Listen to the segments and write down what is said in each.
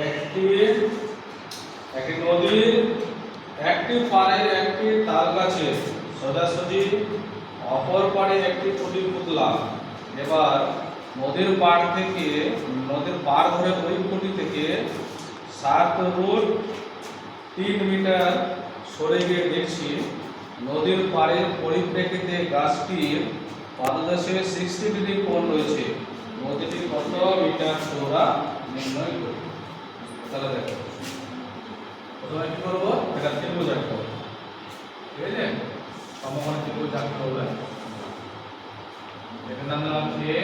একটি একটি নদীর একটি পাড়ের একটি তাল গাছে সোজাসুজি অপর পাড়ে একটি খুঁটি পুতলাম এবার নদীর পাড় থেকে, নদীর পাড় ধরে ওই খুঁটি থেকে সাত রুট তিন মিটার সরে গিয়ে দেখছি নদীর পাড়ের পরিপ্রেক্ষিতে গাছটির পাদদেশে সিক্সটি ডিগ্রি কোণ রয়েছে। নদীটি কত মিটার চৌড়া নির্ণয় করি তাহলে দেখো। প্রথমে কি করব? এটা ত্রিভুজ আঁকতে হবে ঠিক আছে সমকোণ ত্রিভুজ আঁকতে হবে এটার নাম দিলাম এ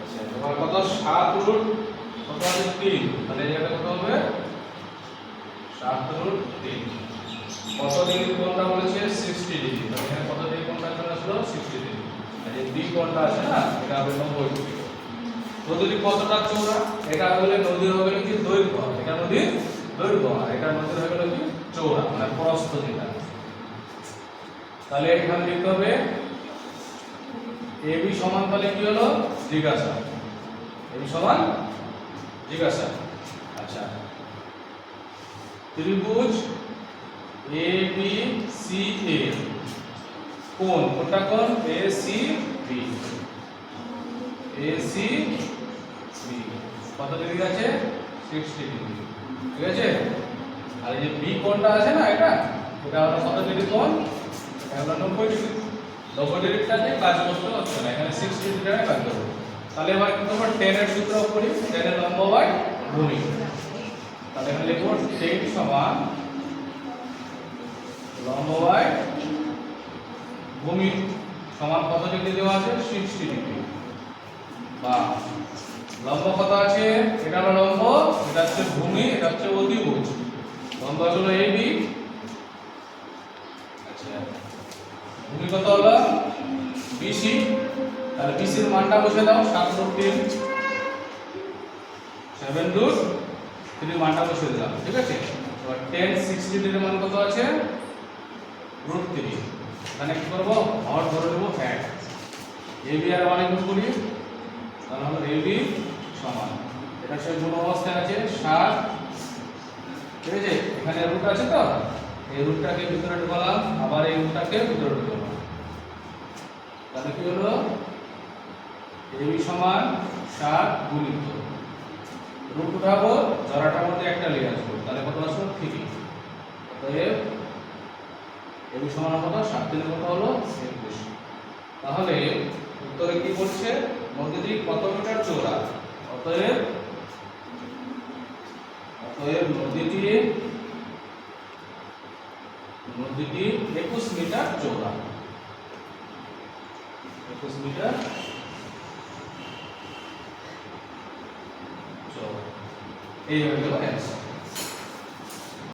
আচ্ছা এবার কত? সাত রুট কত আছে তিন। তাহলে জায়গাটা কত হবে? সাত রুট তিন। কত ডিগ্রি কোণটা বলেছে? Sixty degree. তাহলে এখানে কত ডিগ্রি কোণটা চলে আসলো? Sixty degree. আর এই বি কোণটা আছে না, এটা হবে নব্বই ডিগ্রি। নদীটি কতটা চৌড়া, এটা হলে নদীর হবে কি দৈর্ঘ্য এটা নদীর দৈর্ঘ্য আর এটা নদীর গেল কি চৌড়া মানে প্রস্থ যেটা। তাহলে এখানে লিখতে হবে এবি সমান তাহলে কি হলো? জিজ্ঞাসা। এবি সমান জিজ্ঞাসা। আচ্ছা। ত্রিভুজ এ বি সি এ। কোন? কোনটা কোন? A C B. A C কত ডিগ্রি আছে? সিক্সটি ডিগ্রি ঠিক আছে? আর এই যে বি কোণটা আছে না এটা এটা হলো কত ডিগ্রি কোণ? এটা হলো নব্বই ডিগ্রি নব্বই ডিগ্রিটাতে কাজ করতে হচ্ছে না, এখানে সিক্সটি ডিগ্রি কাজ করবে তাহলে এবার কিন্তু আমরা টেনের সূত্র করি টেনের লম্ব বাই ভূমি তাহলে এখানে লিখব টেন সমান লম্ব বাই ভূমি সমান কত ডিগ্রি দেওয়া আছে? সিক্সটি ডিগ্রি বা লম্ব কত আছে, এটা হলো লম্ব, এটা হচ্ছে ভূমি, এটা হচ্ছে অতিভুজ লম্ব হলো এ, বি। আচ্ছা ভূমি কত হলো বি বিসি তাহলে বিসির মানটা বসে দাও, সাত রুট তিন। সেভেন রুট থ্রি মানটা বসে দিলাম, ঠিক আছে? এবার টেন সিক্সটি ডিগ্রি মান কত আছে? রুট থ্রি এখানে কি করব? হর ধরে নেব এক। বি আর ওয়ান গুণ করি। তাহলে হলো এবি সমান। এটা সে গুণ অবস্থায় আছে, সাত। ঠিক আছে? এখানে রুট আছে তো? এই রুটটাকে ভিতরে ঢুকালাম, আবার এই রুটটাকে ভিতরে ঢুকালাম। তাহলে কি হলো? এবি সমান সাত গুণিত। রুট উঠাবো জরাটার মধ্যে একটা লিখে আসব। তাহলে কত আসব থ্রি অতএব এবি সমান কত? সাত দিনে কত হলো? একুশ তাহলে উত্তরে কি বলছে? নদীটি কত মিটার চৌড়া অতএব অতএব নদীটি নদীটি একুশ মিটার চৌড়া একুশ মিটার চৌড়া এই হয়ে অ্যান্সার